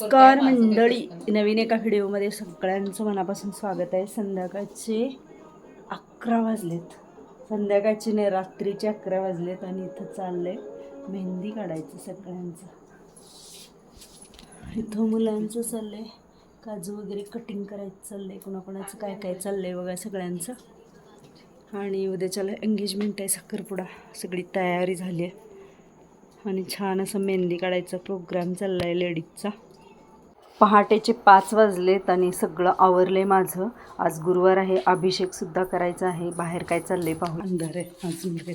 नमस्कार मंडळी. नवीन एका व्हिडिओमध्ये सगळ्यांचं मनापासून स्वागत आहे. संध्याकाळचे अकरा वाजलेत. संध्याकाळचे नाही रात्रीचे अकरा वाजलेत आणि इथं चाललंय मेहंदी काढायचं सगळ्यांचं. इथं मुलांचं चाललंय. काजू वगैरे कटिंग करायचं चाललंय. कोणाकोणाचं काय काय चाललंय बघा सगळ्यांचं. आणि उद्याच्याला एंगेजमेंट आहे साखरपुडा. सगळी तयारी झाली आहे. आणि छान असं मेहंदी काढायचा. प्रोग्राम चालला आहे लेडीजचा पहाटेचे पाच वाजलेत आणि सगळं आवरलंय माझं. आज गुरुवार आहे अभिषेकसुद्धा करायचा आहे. बाहेर काय चाललंय पाहू. अंधार आहे अजून रे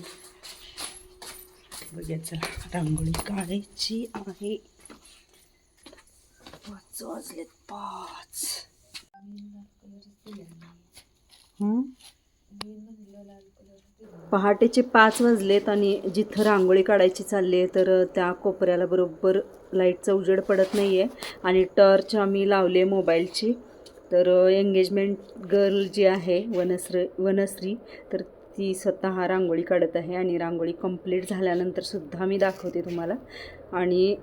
बघूया चला रांगोळी काढायची आहे. पाच वाजलेत पाच? पहाटेचे पाच वाजलेत आणि जिथं रांगोळी काढायची चालली आहे तर त्या कोपऱ्याला बरोबर लाईटचा उजेड पडत नाही आहे आणि टर्च आम्ही लावली आहे मोबाईलची. तर एंगेजमेंट गर्ल जी आहे वनस्र वनश्री तर ती स्वतः रांगोळी काढत आहे आणि रांगोळी कंप्लीट झाल्यानंतरसुद्धा मी दाखवते तुम्हाला. आणि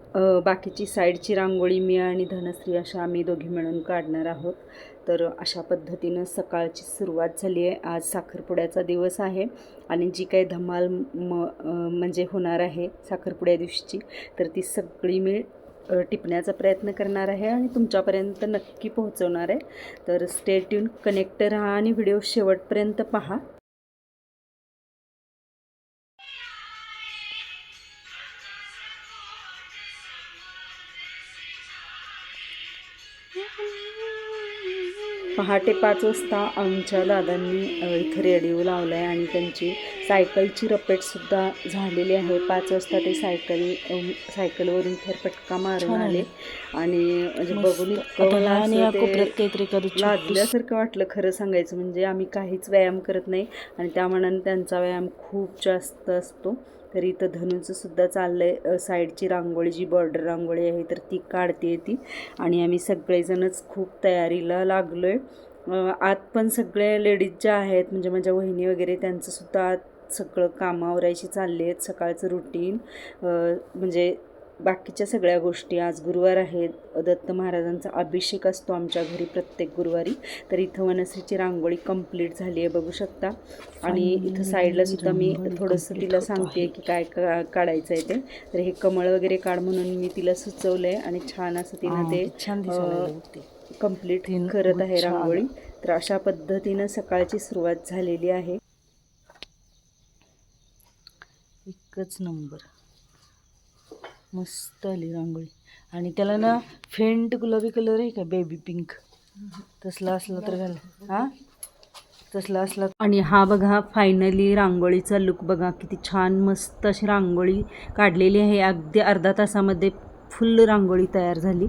बाकीची साईडची रांगोळी मी आणि धनश्री अशा आम्ही दोघी मिळून काढणार आहोत. तर अशा पद्धतीनं सकाळची सुरुवात झाली आहे. आज साखरपुड्याचा दिवस आहे आणि जी काही धमाल म म्हणजे होणार आहे साखरपुड्या दिवशीची तर ती सगळी मी टिपण्याचा प्रयत्न करणार आहे आणि तुमच्यापर्यंत नक्की पोहोचवणार आहे. तर स्टे ट्यून कनेक्ट राहा आणि व्हिडिओ शेवटपर्यंत पहा. पहाटे पाच वाजता आमच्या दादांनी इथं रेडिओ लावला आहे आणि त्यांची सायकलची रपेटसुद्धा झालेली आहे. पाच वाजता ते सायकल सायकलवरून फेरफटका मारून आले. आणि म्हणजे बघून इतकं लाजल्यासारखं वाटलं खरं सांगायचं म्हणजे आम्ही काहीच व्यायाम करत नाही आणि त्या मनाने त्यांचा व्यायाम खूप जास्त असतो. तर इथं धनुचं सुद्धा चाललं आहे साईडची रांगोळी जी बॉर्डर रांगोळी आहे तर ती काढते ती. आणि आम्ही सगळेजणच खूप तयारीला लागलो आहे आत पण सगळे लेडीज ज्या आहेत म्हणजे माझ्या वहिनी वगैरे त्यांचंसुद्धा आत सगळं कामावरायची चालली आहेत सकाळचं रुटीन म्हणजे बाकीच्या सगळ्या गोष्टी आज गुरुवार आहेत. दत्त महाराजांचा अभिषेक असतो आमच्या घरी प्रत्येक गुरुवारी. तर इथं वनश्रीची रांगोळी कंप्लीट झाली आहे बघू शकता. आणि इथं साईडला सुद्धा मी थोडंसं तिला सांगते की काय का काढायचं आहे ते. तर हे कमळ वगैरे काढ म्हणून मी तिला सुचवलं आहे आणि छान असं तिनं ते छान कंप्लीट करत आहे. रांगोळी. तर अशा पद्धतीनं सकाळची सुरुवात झालेली आहे. एकच नंबर. मस्त आली रांगोळी. आणि त्याला ना फेंट गुलाबी कलर आहे का? बेबी पिंक तसला असला तर घाल. हा? तसला असला आणि हा बघा फायनली रांगोळीचा लुक बघा. किती छान मस्त अशी रांगोळी काढलेली आहे. अगदी अर्धा तासामध्ये फुल रांगोळी तयार झाली.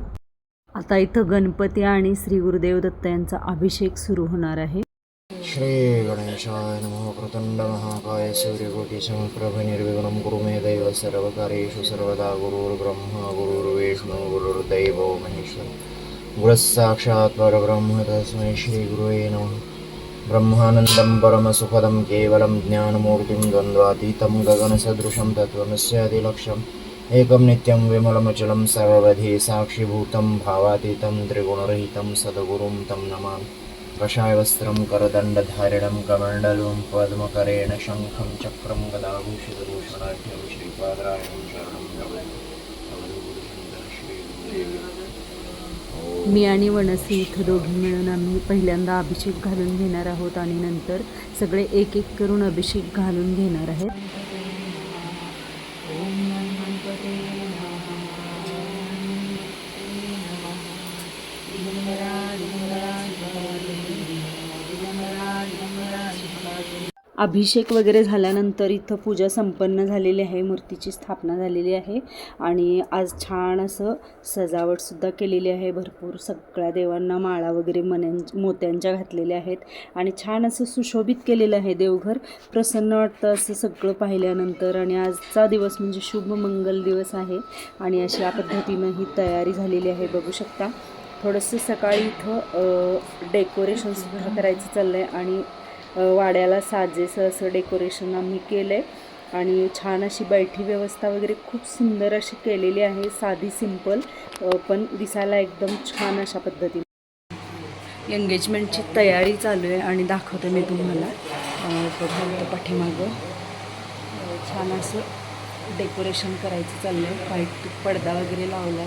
आता इथं गणपती आणि श्री गुरुदेव दत्त यांचा अभिषेक सुरू होणार आहे. श्रीगणेशाय नमः। निर्विघ्नं कुरु मे दैव सर्वकार्येषु सर्वदा गुरुर्ब्रह्मा गुरुर्विष्णु गुरुर्दैवो महेश्वर। गुरुस्साक्षात् परब्रह्म तस्मै श्रीगुरुवे नमः। ब्रह्मानन्दं परमसुखदं केवलं ज्ञानमूर्तिं द्वन्द्वातीतं गगनसदृशं तत्त्वमस्यादिलक्ष्यम् एकं नित्यं विमलमचलं सर्वधी साक्षिभूतं भावातीतं त्रिगुणरहितं सद्गुरुं तं नमामि कषायवस्त्रं करदण्डधारिणं कमण्डलुं पद्मकरेण शङ्खं चक्रं गदाभूषितभूषणाढ्यं श्रीपादरायणं शरणं मी आणि वनसी इथं दोघी मिळून आम्ही पहिल्यांदा अभिषेक घालून घेणार आहोत आणि नंतर सगळे एक एक करून अभिषेक घालून घेणार आहेत. अभिषेक वगैरे झाल्यानंतर इथं पूजा संपन्न झालेली आहे मूर्तीची स्थापना झालेली आहे आणि आज छान असं सजावटसुद्धा केलेली आहे. भरपूर सगळ्या देवांना माळा वगैरे मन्यां मोत्यांच्या घातलेल्या आहेत आणि छान असं सुशोभित केलेलं आहे देवघर. प्रसन्न वाटतं असं सगळं पाहिल्यानंतर आणि आजचा दिवस म्हणजे शुभ मंगल दिवस आहे आणि अशा पद्धतीनं ही तयारी झालेली आहे. बघू शकता थोडंसं सकाळी इथं डेकोरेशनसुद्धा करायचं चाललं आहे आणि वाड्याला साजेसं असं डेकोरेशन आम्ही केलं आहे आणि छान अशी बैठी व्यवस्था वगैरे खूप सुंदर अशी केलेली आहे. साधी सिंपल पण दिसायला एकदम छान अशा पद्धतीने. एंगेजमेंटची तयारी चालू आहे आणि दाखवते मी तुम्हाला. बघा पाठीमागं. छान असं डेकोरेशन करायचं चाललं आहे व्हाईट पडदा वगैरे लावला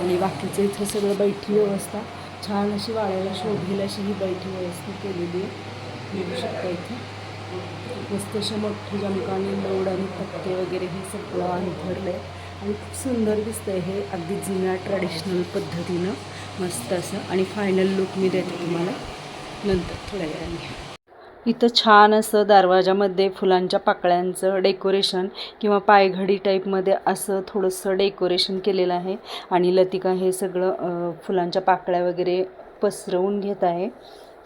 आणि बाकीचं इथं सगळं बैठी व्यवस्था. छान अशी वाळायला शोभेल अशी ही बैठी व्यवस्था केलेली आहे. मिळू शकता इथे. मस्त अशा मोठी जमकाने लोड आणि पत्ते वगैरे हे सगळं अंथरलं आहे आणि खूप सुंदर दिसतं आहे हे अगदी जुन्या ट्रॅडिशनल पद्धतीनं मस्त असं. आणि फायनल लुक मी देते तुम्हाला. नंतर थोड्या वेळाने. इथं छान असं दरवाजामध्ये फुलांच्या पाकळ्यांचं डेकोरेशन किंवा पायघडी टाईपमध्ये असं थोडंसं डेकोरेशन केलेलं आहे. आणि लतिका हे सगळं फुलांच्या पाकळ्या वगैरे पसरवून घेत आहे.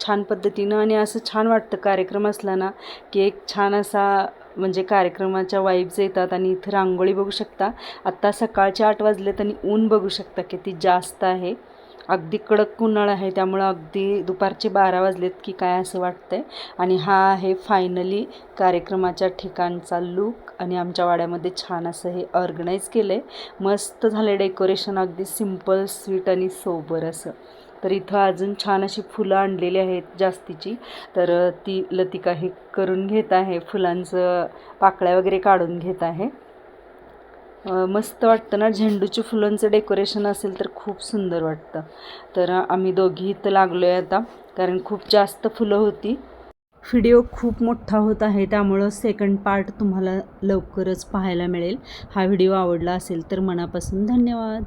छान पद्धतीनं आणि असं छान वाटतं कार्यक्रम असला ना की एक छान असा म्हणजे कार्यक्रमाच्या वाईब्स येतात आणि इथं रांगोळी बघू शकता. आत्ता सकाळचे आठ वाजलेत आणि ऊन बघू शकता किती जास्त आहे. अगदी कडक उन्हाळा आहे त्यामुळं अगदी दुपारचे बारा वाजलेत की काय असं वाटतंय. आणि हा आहे फायनली कार्यक्रमाच्या ठिकाणचा लूक आणि आमच्या वाड्यामध्ये छान असं हे ऑर्गनाईज केलं आहे मस्त झालं डेकोरेशन अगदी सिंपल स्वीट आणि सोबर असं. तर इथं अजून छान अशी फुलं आणलेली आहेत जास्तीची. तर ती लतिका हे करून घेत आहे फुलांचं पाकळ्या वगैरे काढून घेत आहे. मस्त वाटतं ना झेंडूची फुलांचं डेकोरेशन असेल तर खूप सुंदर वाटतं. तर आम्ही दोघी इथं लागलो आहे आता कारण खूप जास्त फुलं होती. व्हिडिओ खूप मोठा होत आहे त्यामुळं सेकंड पार्ट तुम्हाला लवकरच पाहायला मिळेल. हा व्हिडिओ आवडला असेल तर मनापासून धन्यवाद.